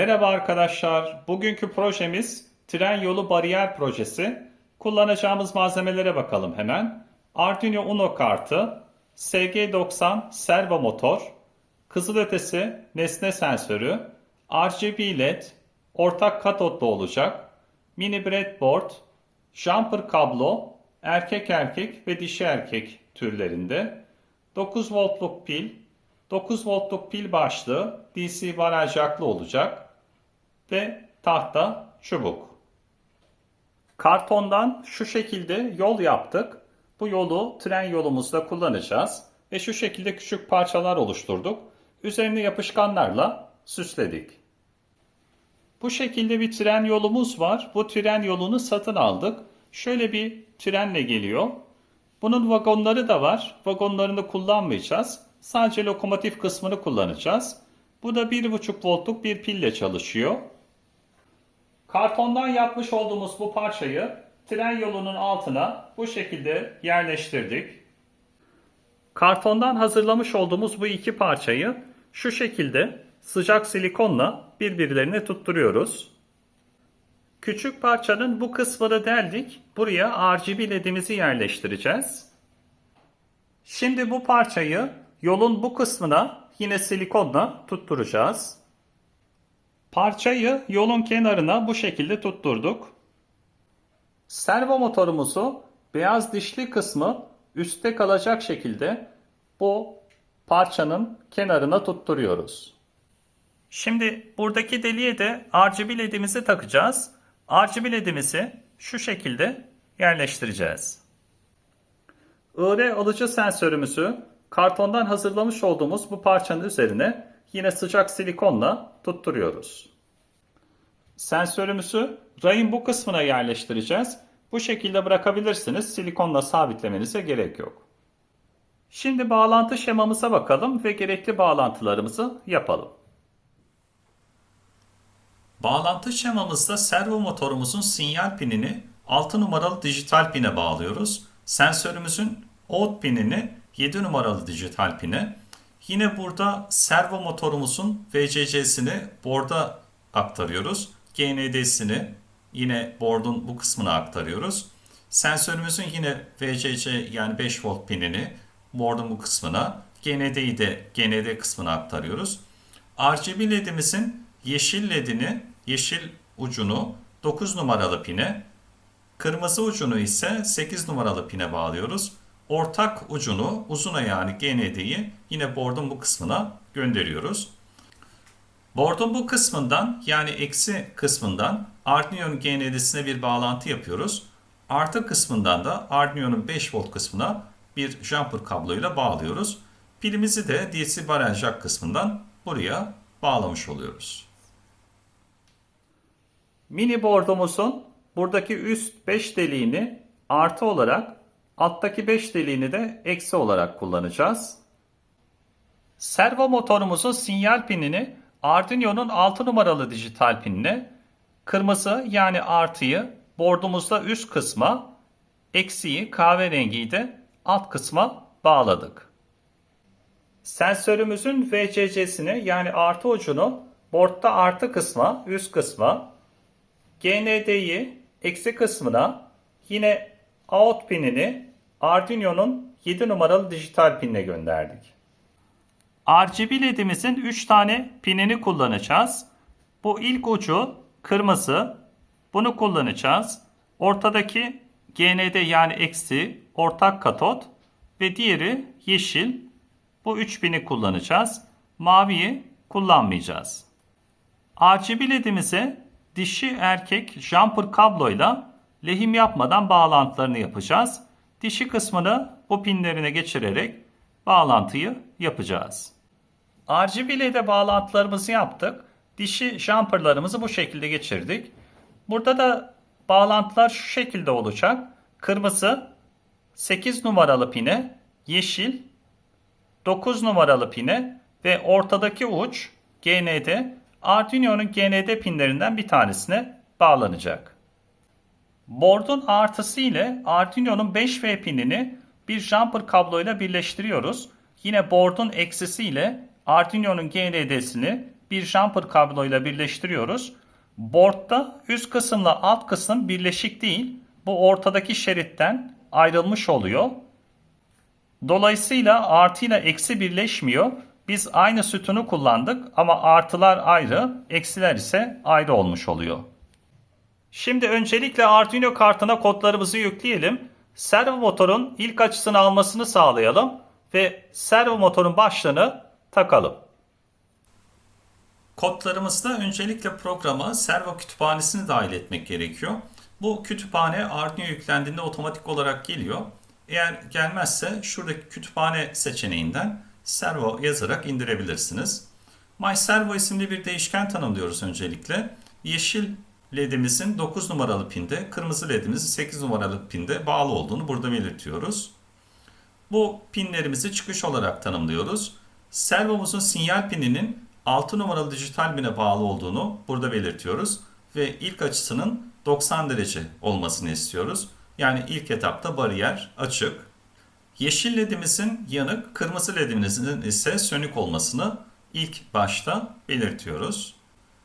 Merhaba arkadaşlar. Bugünkü projemiz tren yolu bariyer projesi. Kullanacağımız malzemelere bakalım hemen. Arduino Uno kartı, SG90 servo motor, kızılötesi nesne sensörü, RGB led, ortak katotlu olacak, mini breadboard, jumper kablo, erkek erkek ve dişi erkek türlerinde, 9 voltluk pil, 9 voltluk pil başlığı DC baraj olacak ve tahta çubuk. Kartondan şu şekilde yol yaptık. Bu yolu tren yolumuzda kullanacağız ve şu şekilde küçük parçalar oluşturduk. Üzerine yapışkanlarla süsledik. Bu şekilde bir tren yolumuz var. Bu tren yolunu satın aldık. Şöyle bir trenle geliyor. Bunun vagonları da var. Vagonlarını kullanmayacağız. Sadece lokomotif kısmını kullanacağız. Bu da 1,5 voltluk bir pille çalışıyor. Kartondan yapmış olduğumuz bu parçayı tren yolunun altına bu şekilde yerleştirdik. Kartondan hazırlamış olduğumuz bu iki parçayı şu şekilde sıcak silikonla birbirlerine tutturuyoruz. Küçük parçanın bu kısmını deldik. Buraya RGB ledimizi yerleştireceğiz. Şimdi bu parçayı yolun bu kısmına yine silikonla tutturacağız. Parçayı yolun kenarına bu şekilde tutturduk. Servo motorumuzu beyaz dişli kısmı üstte kalacak şekilde bu parçanın kenarına tutturuyoruz. Şimdi buradaki deliğe de RGB ledimizi takacağız. RGB ledimizi şu şekilde yerleştireceğiz. IR alıcı sensörümüzü kartondan hazırlamış olduğumuz bu parçanın üzerine yine sıcak silikonla tutturuyoruz. Sensörümüzü rayın bu kısmına yerleştireceğiz. Bu şekilde bırakabilirsiniz. Silikonla sabitlemenize gerek yok. Şimdi bağlantı şemamıza bakalım ve gerekli bağlantılarımızı yapalım. Bağlantı şemamızda servo motorumuzun sinyal pinini 6 numaralı dijital pine bağlıyoruz. Sensörümüzün out pinini 7 numaralı dijital pine. Yine burada servo motorumuzun VCC'sini board'a aktarıyoruz. GND'sini yine board'un bu kısmına aktarıyoruz. Sensörümüzün yine VCC yani 5 volt pinini board'un bu kısmına, GND'yi de GND kısmına aktarıyoruz. RGB ledimizin yeşil ledini, yeşil ucunu 9 numaralı pine, kırmızı ucunu ise 8 numaralı pine bağlıyoruz. Ortak ucunu uzun yani GND'yi yine board'un bu kısmına gönderiyoruz. Board'un bu kısmından yani eksi kısmından Arduino'nun GND'sine bir bağlantı yapıyoruz. Artı kısmından da Arduino'nun 5 volt kısmına bir jumper kabloyla bağlıyoruz. Pilimizi de DC barrel jack kısmından buraya bağlamış oluyoruz. Mini board'umuzun buradaki üst 5 deliğini artı olarak alttaki 5 deliğini de eksi olarak kullanacağız. Servo motorumuzun sinyal pinini Arduino'nun 6 numaralı dijital pinine, kırmızı yani artıyı bordumuzda üst kısma, eksiyi kahverengiyi de alt kısma bağladık. Sensörümüzün VCC'sini yani artı ucunu boardta artı kısma, üst kısma, GND'yi eksi kısmına, yine out pinini Arduino'nun 7 numaralı dijital pinine gönderdik. RGB ledimizin 3 tane pinini kullanacağız. Bu ilk ucu kırmızı. Bunu kullanacağız. Ortadaki GND yani eksi ortak katot ve diğeri yeşil. Bu 3 pini kullanacağız. Maviyi kullanmayacağız. RGB ledimize dişi erkek jumper kabloyla lehim yapmadan bağlantılarını yapacağız. Dişi kısmını bu pinlerine geçirerek bağlantıyı yapacağız. RGB ile bağlantılarımızı yaptık. Dişi jumperlarımızı bu şekilde geçirdik. Burada da bağlantılar şu şekilde olacak. Kırmızı 8 numaralı pine, yeşil 9 numaralı pine ve ortadaki uç GND Arduino'nun GND pinlerinden bir tanesine bağlanacak. Board'un artısı ile Arduino'nun 5V pinini bir jumper kabloyla birleştiriyoruz. Yine board'un eksisi ile Arduino'nun GND'sini bir jumper kabloyla birleştiriyoruz. Board'da üst kısımla alt kısım birleşik değil. Bu ortadaki şeritten ayrılmış oluyor. Dolayısıyla artı ile eksi birleşmiyor. Biz aynı sütunu kullandık ama artılar ayrı, eksiler ise ayrı olmuş oluyor. Şimdi öncelikle Arduino kartına kodlarımızı yükleyelim. Servo motorun ilk açısını almasını sağlayalım ve servo motorun başlığını takalım. Kodlarımızda öncelikle programa servo kütüphanesini dahil etmek gerekiyor. Bu kütüphane Arduino yüklendiğinde otomatik olarak geliyor. Eğer gelmezse şuradaki kütüphane seçeneğinden servo yazarak indirebilirsiniz. MyServo isimli bir değişken tanımlıyoruz öncelikle. Yeşil ledimizin 9 numaralı pinde, kırmızı ledimizin 8 numaralı pinde bağlı olduğunu burada belirtiyoruz. Bu pinlerimizi çıkış olarak tanımlıyoruz. Servomuzun sinyal pininin 6 numaralı dijital pine bağlı olduğunu burada belirtiyoruz. Ve ilk açısının 90 derece olmasını istiyoruz. Yani ilk etapta bariyer açık. Yeşil ledimizin yanık, kırmızı ledimizin ise sönük olmasını ilk başta belirtiyoruz.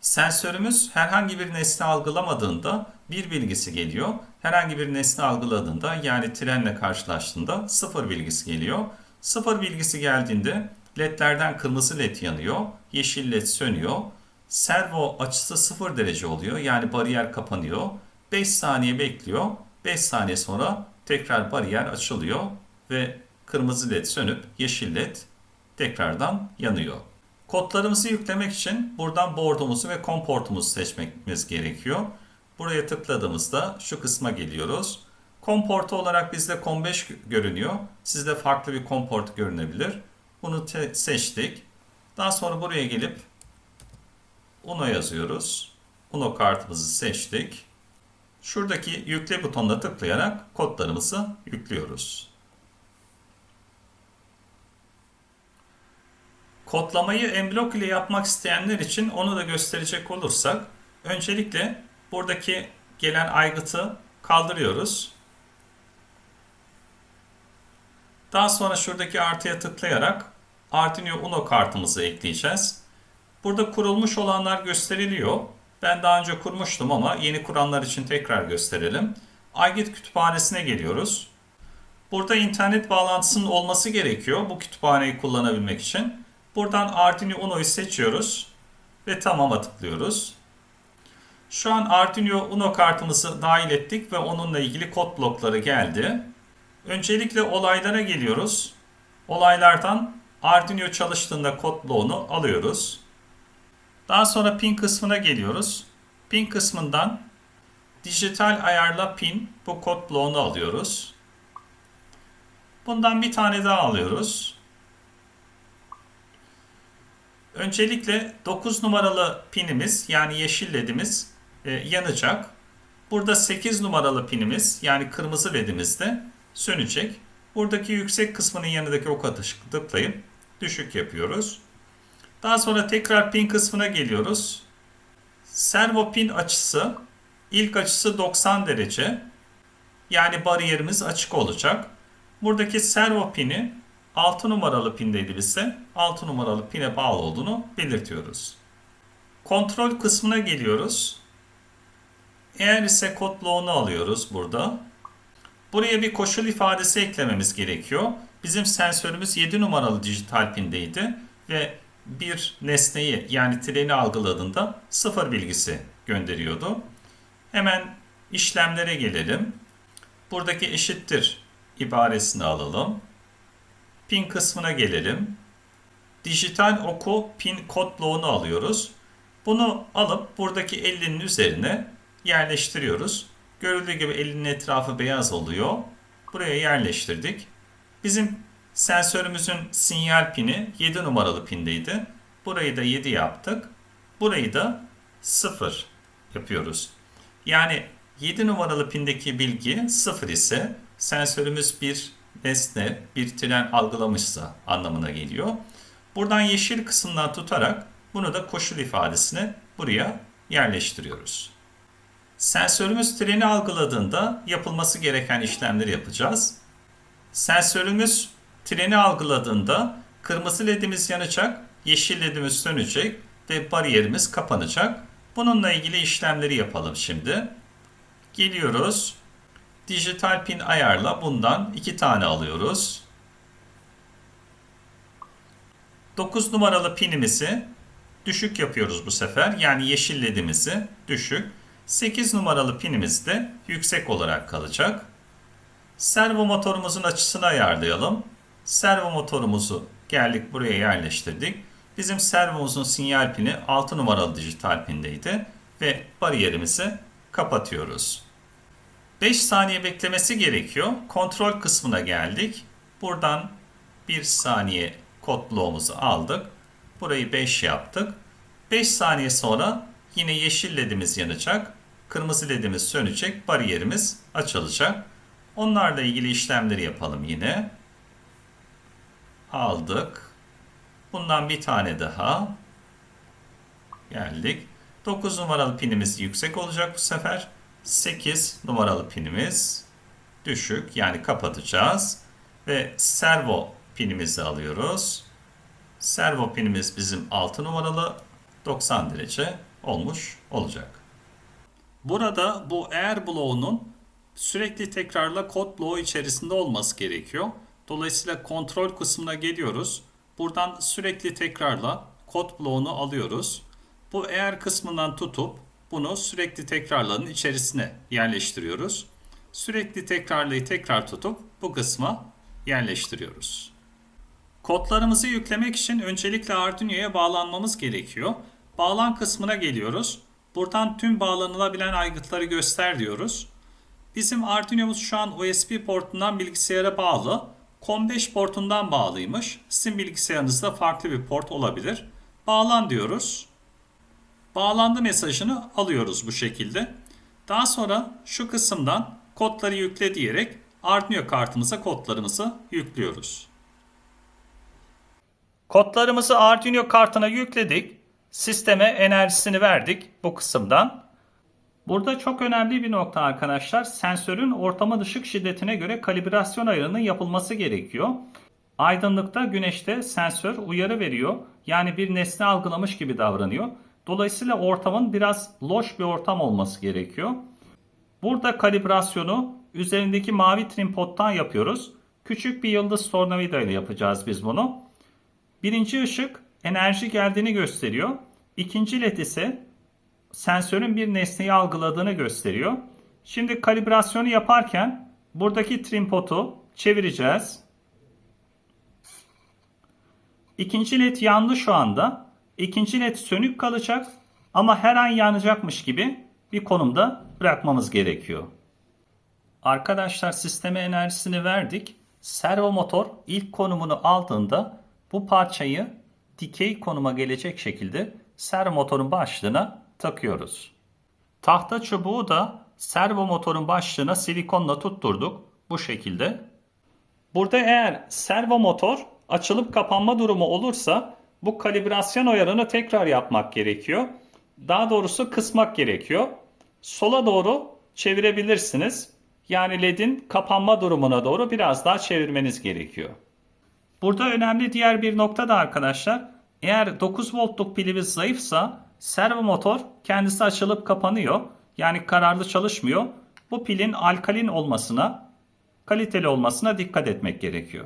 Sensörümüz herhangi bir nesne algılamadığında bir bilgisi geliyor. Herhangi bir nesne algıladığında yani trenle karşılaştığında sıfır bilgisi geliyor. Sıfır bilgisi geldiğinde ledlerden kırmızı led yanıyor, yeşil led sönüyor. Servo açısı sıfır derece oluyor yani bariyer kapanıyor. 5 saniye bekliyor. 5 saniye sonra tekrar bariyer açılıyor ve kırmızı led sönüp yeşil led tekrardan yanıyor. Kodlarımızı yüklemek için buradan board'umuzu ve COM portumuzu seçmemiz gerekiyor. Buraya tıkladığımızda şu kısma geliyoruz. COM portu olarak bizde COM5 görünüyor. Sizde farklı bir COM port görünebilir. Bunu seçtik. Daha sonra buraya gelip UNO yazıyoruz. UNO kartımızı seçtik. Şuradaki yükle butonuna tıklayarak kodlarımızı yüklüyoruz. Kodlamayı emblok ile yapmak isteyenler için onu da gösterecek olursak öncelikle buradaki gelen aygıtı kaldırıyoruz. Daha sonra şuradaki artıya tıklayarak Arduino Uno kartımızı ekleyeceğiz. Burada kurulmuş olanlar gösteriliyor. Ben daha önce kurmuştum ama yeni kuranlar için tekrar gösterelim. Aygıt kütüphanesine geliyoruz. Burada internet bağlantısının olması gerekiyor bu kütüphaneyi kullanabilmek için. Buradan Arduino Uno'yu seçiyoruz ve tamam'a tıklıyoruz. Şu an Arduino Uno kartımızı dahil ettik ve onunla ilgili kod blokları geldi. Öncelikle olaylara geliyoruz. Olaylardan Arduino çalıştığında kod bloğunu alıyoruz. Daha sonra pin kısmına geliyoruz. Pin kısmından dijital ayarla pin bu kod bloğunu alıyoruz. Bundan bir tane daha alıyoruz. Öncelikle 9 numaralı pinimiz yani yeşil ledimiz e, yanacak. Burada 8 numaralı pinimiz yani kırmızı ledimiz de sönecek. Buradaki yüksek kısmının yanındaki ok atışı tıklayıp düşük yapıyoruz. Daha sonra tekrar pin kısmına geliyoruz. Servo pin açısı ilk açısı 90 derece. Yani bariyerimiz açık olacak. Buradaki servo pini 6 numaralı pindeydi bizse 6 numaralı pine bağlı olduğunu belirtiyoruz. Kontrol kısmına geliyoruz. Eğer ise kod bloğunu alıyoruz burada. Buraya bir koşul ifadesi eklememiz gerekiyor. Bizim sensörümüz 7 numaralı dijital pindeydi ve bir nesneyi yani treni algıladığında sıfır bilgisi gönderiyordu. Hemen işlemlere gelelim. Buradaki eşittir ibaresini alalım. Pin kısmına gelelim. Dijital oku pin kod bloğunu alıyoruz. Bunu alıp buradaki 50'nin üzerine yerleştiriyoruz. Görüldüğü gibi 50'nin etrafı beyaz oluyor. Buraya yerleştirdik. Bizim sensörümüzün sinyal pini 7 numaralı pindeydi. Burayı da 7 yaptık. Burayı da 0 yapıyoruz. Yani 7 numaralı pindeki bilgi 0 ise sensörümüz bir nesne, bir tren algılamışsa anlamına geliyor. Buradan yeşil kısımdan tutarak bunu da koşul ifadesine buraya yerleştiriyoruz. Sensörümüz treni algıladığında yapılması gereken işlemleri yapacağız. Sensörümüz treni algıladığında kırmızı ledimiz yanacak, yeşil ledimiz sönecek ve bariyerimiz kapanacak. Bununla ilgili işlemleri yapalım şimdi. Geliyoruz. Dijital pin ayarla bundan iki tane alıyoruz. 9 numaralı pinimizi düşük yapıyoruz bu sefer. Yani yeşil ledimizi düşük. 8 numaralı pinimiz de yüksek olarak kalacak. Servo motorumuzun açısını ayarlayalım. Servo motorumuzu geldik buraya yerleştirdik. Bizim servomuzun sinyal pini 6 numaralı dijital pindeydi ve bariyerimizi kapatıyoruz. 5 saniye beklemesi gerekiyor. Kontrol kısmına geldik. Buradan 1 saniye kod bloğumuzu aldık. Burayı 5 yaptık. 5 saniye sonra yine yeşil ledimiz yanacak. Kırmızı ledimiz sönecek. Bariyerimiz açılacak. Onlarla ilgili işlemleri yapalım yine. Aldık. Bundan bir tane daha. Geldik. 9 numaralı pinimiz yüksek olacak bu sefer. 8 numaralı pinimiz düşük yani kapatacağız. Ve servo pinimizi alıyoruz. Servo pinimiz bizim 6 numaralı 90 derece olmuş olacak. Burada bu eğer bloğunun sürekli tekrarla kod bloğu içerisinde olması gerekiyor. Dolayısıyla kontrol kısmına geliyoruz. Buradan sürekli tekrarla kod bloğunu alıyoruz. Bu eğer kısmından tutup bunu sürekli tekrarların içerisine yerleştiriyoruz. Sürekli tekrarlayı tekrar tutup bu kısma yerleştiriyoruz. Kodlarımızı yüklemek için öncelikle Arduino'ya bağlanmamız gerekiyor. Bağlan kısmına geliyoruz. Buradan tüm bağlanılabilen aygıtları göster diyoruz. Bizim Arduino'muz şu an USB portundan bilgisayara bağlı. COM5 portundan bağlıymış. Sizin bilgisayarınızda farklı bir port olabilir. Bağlan diyoruz. Bağlandı mesajını alıyoruz bu şekilde. Daha sonra şu kısımdan kodları yükle diyerek Arduino kartımıza kodlarımızı yüklüyoruz. Kodlarımızı Arduino kartına yükledik. Sisteme enerjisini verdik bu kısımdan. Burada çok önemli bir nokta arkadaşlar. Sensörün ortama ışık şiddetine göre kalibrasyon ayarının yapılması gerekiyor. Aydınlıkta, güneşte sensör uyarı veriyor. Yani bir nesne algılamış gibi davranıyor. Dolayısıyla ortamın biraz loş bir ortam olması gerekiyor. Burada kalibrasyonu üzerindeki mavi trim pottan yapıyoruz. Küçük bir yıldız tornavida ile yapacağız biz bunu. Birinci ışık enerji geldiğini gösteriyor. İkinci led ise sensörün bir nesneyi algıladığını gösteriyor. Şimdi kalibrasyonu yaparken buradaki trim potu çevireceğiz. İkinci led yandı şu anda. İkinci led sönük kalacak ama her an yanacakmış gibi bir konumda bırakmamız gerekiyor. Arkadaşlar sisteme enerjisini verdik. Servo motor ilk konumunu aldığında bu parçayı dikey konuma gelecek şekilde servo motorun başlığına takıyoruz. Tahta çubuğu da servo motorun başlığına silikonla tutturduk bu şekilde. Burada eğer servo motor açılıp kapanma durumu olursa bu kalibrasyon ayarını tekrar yapmak gerekiyor. Daha doğrusu kısmak gerekiyor. Sola doğru çevirebilirsiniz. Yani ledin kapanma durumuna doğru biraz daha çevirmeniz gerekiyor. Burada önemli diğer bir nokta da arkadaşlar. Eğer 9 voltluk pilimiz zayıfsa servo motor kendisi açılıp kapanıyor. Yani kararlı çalışmıyor. Bu pilin alkalin olmasına, kaliteli olmasına dikkat etmek gerekiyor.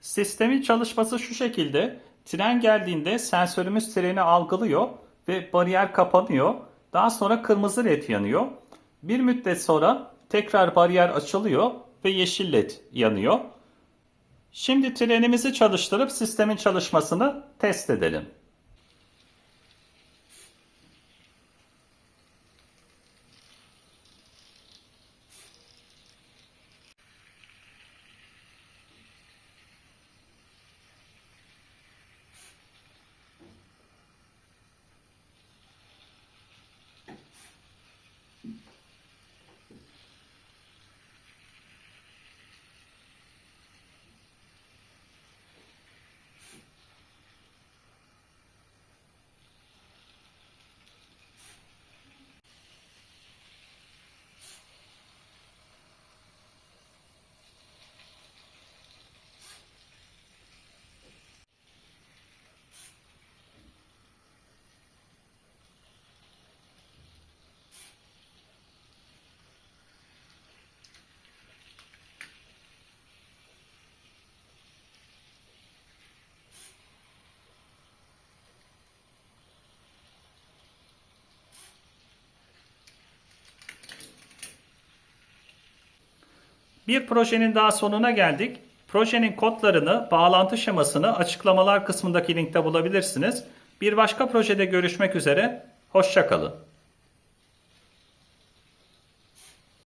Sistemin çalışması şu şekilde. Tren geldiğinde sensörümüz treni algılıyor ve bariyer kapanıyor. Daha sonra kırmızı led yanıyor. Bir müddet sonra tekrar bariyer açılıyor ve yeşil led yanıyor. Şimdi trenimizi çalıştırıp sistemin çalışmasını test edelim. Bir projenin daha sonuna geldik. Projenin kodlarını, bağlantı şemasını açıklamalar kısmındaki linkte bulabilirsiniz. Bir başka projede görüşmek üzere. Hoşçakalın.